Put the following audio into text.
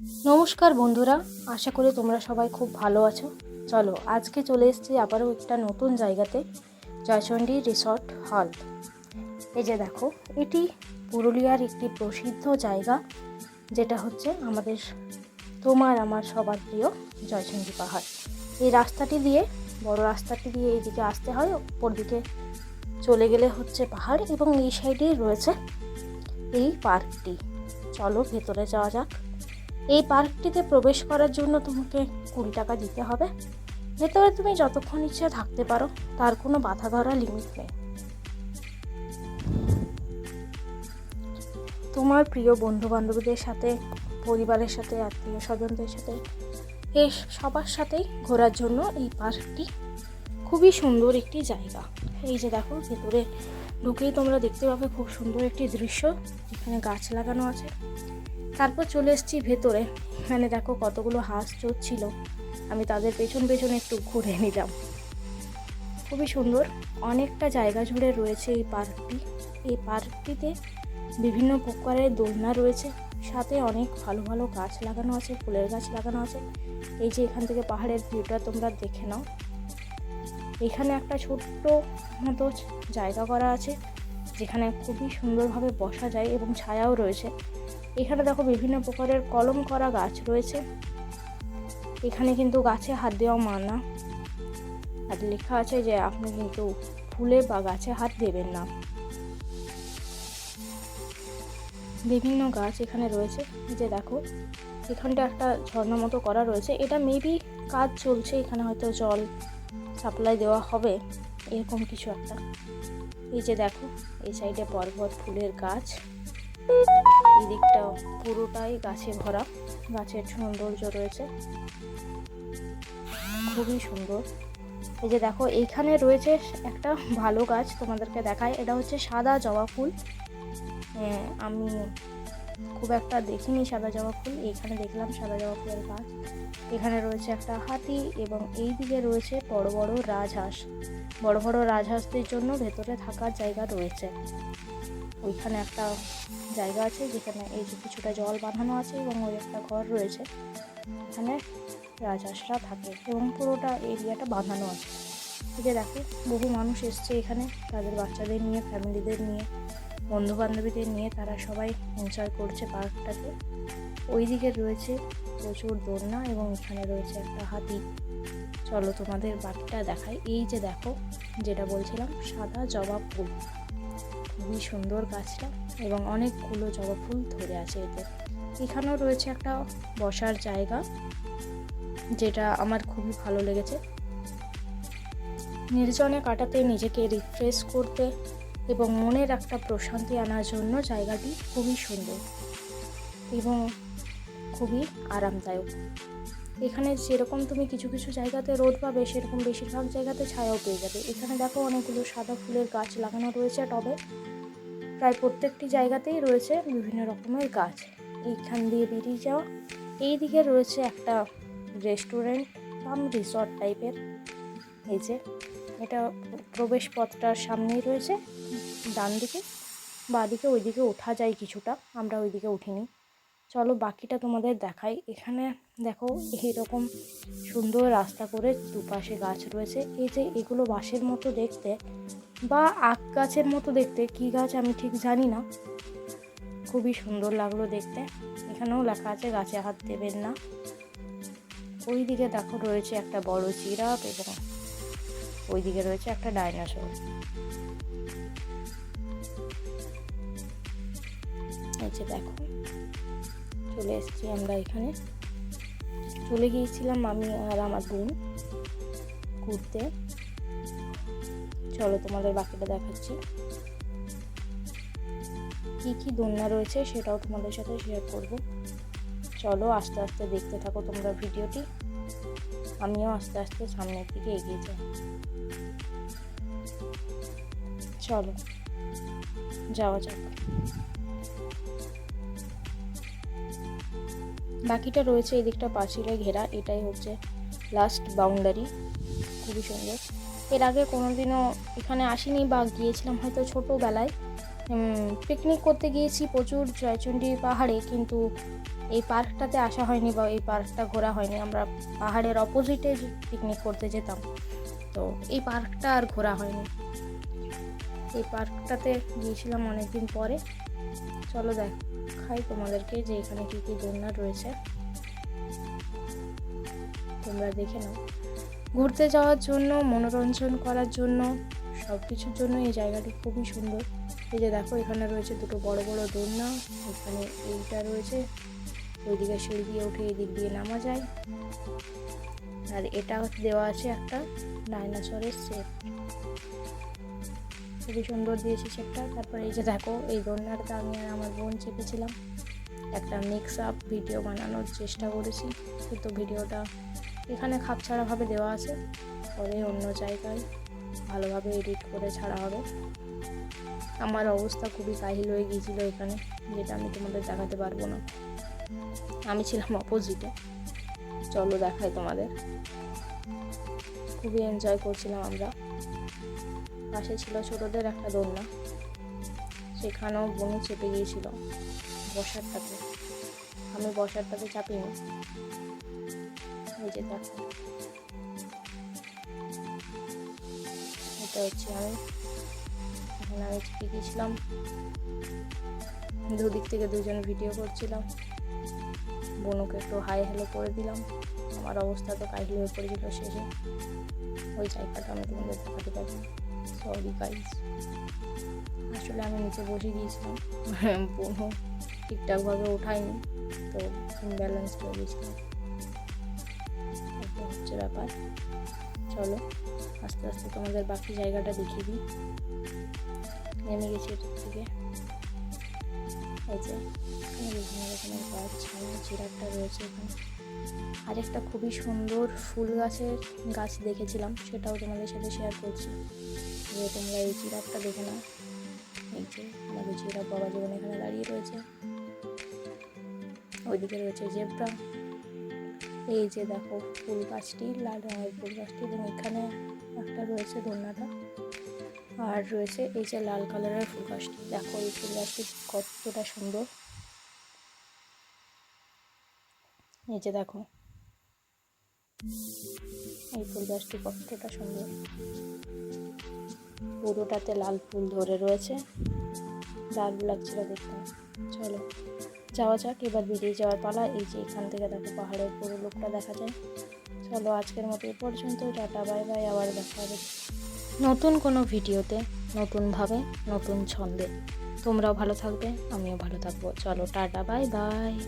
নমস্কার বন্ধুরা, আশা করি তোমরা সবাই খুব ভালো আছো। চলো, আজকে চলে এসেছি আবারও একটা নতুন জায়গাতে জয়চণ্ডী রিসর্ট হল। এই যে দেখো, এটি পুরুলিয়ার একটি প্রসিদ্ধ জায়গা, যেটা হচ্ছে আমাদের, তোমার আমার সবার প্রিয় জয়চণ্ডী পাহাড়। এই রাস্তাটি দিয়ে, বড় রাস্তাটি দিয়ে এইদিকে আসতে হয়, ওপর দিকে চলে গেলে হচ্ছে পাহাড় এবং এই সাইডেই রয়েছে এই পার্কটি। চলো, ভেতরে যাওয়া যাক। এই পার্কটিতে প্রবেশ করার জন্য তোমাকে কুড়ি টাকা দিতে হবে। ভেতরে তুমি যতক্ষণ ইচ্ছে থাকতে পারো, তার কোনো বাধা ধরা লিমিট নেই। তোমার প্রিয় বন্ধু বান্ধবীদের সাথে, পরিবারের সাথে আত্মীয় স্বজনদের সাথে, এ সবার সাথেই ঘোরার জন্য এই পার্কটি খুবই সুন্দর একটি জায়গা। এই যে দেখো, ভেতরে ঢুকেই তোমরা দেখতে পাবে খুব সুন্দর একটি দৃশ্য। এখানে গাছ লাগানো আছে। তারপর চলে এসেছি ভেতরে। এখানে দেখো কতগুলো হাঁস চড়ছিল। আমি তাদের পেছন পেছন একটু ঘুরে নিলাম। খুবই সুন্দর। অনেকটা জায়গা জুড়ে রয়েছে এই পার্কটি। এই পার্কটিতে বিভিন্ন প্রকারের দোলনা রয়েছে। সাথে অনেক ভালো ভালো গাছ লাগানো আছে, ফুলের গাছ লাগানো আছে। এই যে এখান থেকে পাহাড়ের ভিউটা তোমরা দেখে নাও। এখানে একটা ছোট্ট মতো জায়গা করা আছে, যেখানে খুবই সুন্দরভাবে বসা যায় এবং ছায়াও রয়েছে। এখানে দেখো বিভিন্ন প্রকারের কলম করা গাছ রয়েছে। এখানে কিন্তু গাছে হাত দেওয়া মানা। আর লেখা আছে যে আপনি কিন্তু ফুলে বা গাছে হাত দেবেন না। বিভিন্ন গাছ এখানে রয়েছে। যে দেখো, এখানটা একটা ঝর্ণা মতো করা রয়েছে। এটা মেবি কাজ চলছে, এখানে হয়তো জল সাপ্লাই দেওয়া হবে, এরকম কিছু একটা। এই যে দেখো, এই সাইডে পর্বত, ফুলের গাছ। এই দিকটা পুরোটাই গাছে ভরা গাছের সৌন্দর্য রয়েছে। খুবই সুন্দর। এই যে দেখো এইখানে রয়েছে একটা ভালো গাছ তোমাদেরকে দেখায় এটা হচ্ছে সাদা জবা ফুল। হ্যাঁ, আমি খুব একটা দেখিনি সাদা জবা ফুল। এইখানে দেখলাম সাদা জবা ফুলের গাছ। এখানে রয়েছে একটা হাতি এবং এই দিকে রয়েছে বড় বড় রাজহাঁস। বড় বড় রাজহাঁসদের জন্য ভেতরে থাকার জায়গা রয়েছে। ওইখানে একটা জায়গা আছে যেখানে এই যে কিছুটা জল বাঁধানো আছে এবং ওই একটা ঘর রয়েছে। এখানে রাজহাঁসরা থাকে এবং পুরোটা এরিয়াটা বাঁধানো আছে। যে দেখো, বহু মানুষ এসছে এখানে। তাদের বাচ্চাদের নিয়ে, ফ্যামিলিদের নিয়ে বন্ধু বান্ধবীদের নিয়ে তারা সবাই এনজয় করছে পার্কটাতে ওইদিকে রয়েছে প্রচুর দোলনা এবং এখানে রয়েছে একটা হাতি। চলো তোমাদের বাকিটা দেখাই। এই যে দেখো, যেটা বলছিলাম, সাদা জবা ফুল। খুবই সুন্দর গাছটা এবং অনেকগুলো জবা ফুল ধরে আছে এতে। এখানেও রয়েছে একটা বসার জায়গা, যেটা আমার খুবই ভালো লেগেছে। নির্জনে কাটাতে নিজেকে রিফ্রেশ করতে এবং মনের একটা প্রশান্তি আনার জন্য জায়গাটি খুবই সুন্দর এবং খুবই আরামদায়ক। এখানে যেরকম তুমি কিছু কিছু জায়গাতে রোদ পাবে, সেরকম বেশিরভাগ জায়গাতে ছায়াও পেয়ে যাবে। এখানে দেখো অনেকগুলো সাদা ফুলের গাছ লাগানো রয়েছে টবে। প্রায় প্রত্যেকটি জায়গাতেই রয়েছে বিভিন্ন রকমের গাছ। এইখান দিয়ে বেরিয়ে যাওয়া। এই দিকে রয়েছে একটা রেস্টুরেন্ট কাম রিসর্ট টাইপের। এই যে, এটা প্রবেশ পথটার সামনেই রয়েছে। ডান দিকে বাঁ দিকে ওইদিকে ওঠা যায় কিছুটা। আমরা ওইদিকে উঠিনি। চলো বাকিটা তোমাদের দেখাই। এখানে দেখো এইরকম সুন্দর রাস্তা করে দুপাশে গাছ রয়েছে। এই যে এগুলো বাঁশের মতো দেখতে বা আখ গাছের মতো দেখতে, কী গাছ আমি ঠিক জানি না। খুবই সুন্দর লাগল দেখতে। এখানেও লেখা আছে, গাছে হাত দেবেন না। ওই দিকে দেখো রয়েছে একটা বড় জিরাফ এবং ওই দিকে রয়েছে একটা ডাইনোসর। এই যে দেখো। চলে এসেছি আমরা এখানে। চলে গিয়েছিলাম আমি আর আমার বোন ঘুরতে। চলো তোমাদের বাকিটা দেখাচ্ছি। কী কী দোলনা রয়েছে সেটাও তোমাদের সাথে শেয়ার করব। চলো আস্তে আস্তে দেখতে থাকো তোমরা ভিডিওটি। আমিও আস্তে আস্তে সামনের দিকে এগিয়ে যাই। চলো, যাওয়া যাক। বাকিটা রয়েছে এই দিকটা পাঁচিলে ঘেরা, এটাই হচ্ছে লাস্ট বাউন্ডারি খুবই সুন্দর। এর আগে কোনোদিনও এখানে আসিনি বা গিয়েছিলাম হয়তো ছোটোবেলায়। পিকনিক করতে গিয়েছি প্রচুর জয়চণ্ডী পাহাড়ে, কিন্তু এই পার্কটাতে আসা হয়নি বা এই পার্কটা ঘোরা হয়নি। আমরা পাহাড়ের অপোজিটে পিকনিক করতে যেতাম। তো এই পার্কটা আর ঘোরা হয়নি। এই পার্কটাতে গিয়েছিলাম অনেকদিন পরে। চলো দেখাই তোমাদেরকে যে এখানে কী কী দোলনা রয়েছে। তোমরা দেখে নাও। ঘুরতে যাওয়ার জন্য, মনোরঞ্জন করার জন্য সব কিছুর জন্য এই জায়গাটি খুবই সুন্দর। এই যে দেখো, এখানে রয়েছে দুটো বড় বড় দোলনা, এখানে এইটা রয়েছে। ওইদিকে সিঁড়ি দিয়ে উঠে এদিক দিয়ে নামা যায়। আর এটা দেওয়া আছে একটা ডাইনোসরের সেট। খুবই সুন্দর দিয়েছি সেটটা তারপরে এই যে দেখো, এই দোলনাটাতে আমি আর আমার বোন চেপেছিলাম। একটা মিক্স আপ ভিডিও বানানোর চেষ্টা করেছি। কিন্তু ভিডিওটা এখানে খাপছাড়াভাবে দেওয়া আছে। পরে অন্য জায়গায় ভালোভাবে এডিট করে ছাড়া হবে। আমার অবস্থা খুবই কাহিল হয়ে গিয়েছিল এখানে, যেটা আমি তোমাদের দেখাতে পারব না। আমি ছিলাম অপোজিটে চলো দেখাই তোমাদের। খুবই এনজয় করছিলাম আমরা। পাশে ছিল ছোটদের একটা দোলনা। সেখানেও বনু চেপে গিয়েছিল বসারটাতে আমি বসারটাতে চাপিনি যে দেখো এটা হচ্ছে আমি। এখন আমি চেপে গিয়েছিলাম। দুদিক থেকে দুজন ভিডিও করছিলাম। বনুকে একটু হাই হ্যালো করে দিলাম। আমার অবস্থা তো কাহিল হয়ে পড়েছিল শেষে। ওই জায়গাটা আমি তোমাদের দেখাতে পারি। সরি গাইজ আসলে আমি নিচে বসে গিয়েছিলাম। বনু ঠিকঠাকভাবে ওঠায়নি। তো ব্যালেন্স গেছিলাম এটা হচ্ছে ব্যাপার। চলো আস্তে আস্তে তোমাদের বাকি জায়গাটা দেখিয়ে দিই। নেমে গেছি এটার থেকে। এই যে এখানে বিভিন্ন রকমের গাছ ছায়া জিরাফটা রয়েছে এখানে। আর একটা খুবই সুন্দর ফুল গাছের গাছ দেখেছিলাম, সেটাও তোমাদের সাথে শেয়ার করছি। যে তোমরা এই জিরাফটা দেখে নাও। এই যে আমাদের জিরাফ বাবা জীবন এখানে দাঁড়িয়ে রয়েছে। ওইদিকে রয়েছে জেব্রা। এই যে দেখো ফুল গাছটি, লাল রঙের ফুল গাছটি, এবং এখানে একটা রয়েছে দোলনাটা। আর রয়েছে এই যে লাল কালারের ফুল গাছটি দেখো, এই ফুল গাছটি কতটা সুন্দর। এই যে দেখো, এই ফুল গাছটি কতটা সুন্দর। পুরোটাতে লাল ফুল ধরে রয়েছে। দারুণ লাগছিল দেখতে। চলো, যাওয়া যাক, এবার বেরিয়ে যাওয়ার পালা। এই যে এখান থেকে দেখো, পাহাড়ের পুরো লোকটা দেখা যায়। চলো, আজকের মতো এ পর্যন্ত। টাটা, বাই বাই। আবার দেখা হবে। নতুন কোনো ভিডিওতে, নতুনভাবে, নতুন ছন্দে। তোমরাও ভালো থাকবে, আমিও ভালো থাকব। চলো, টাটা, বাই বাই।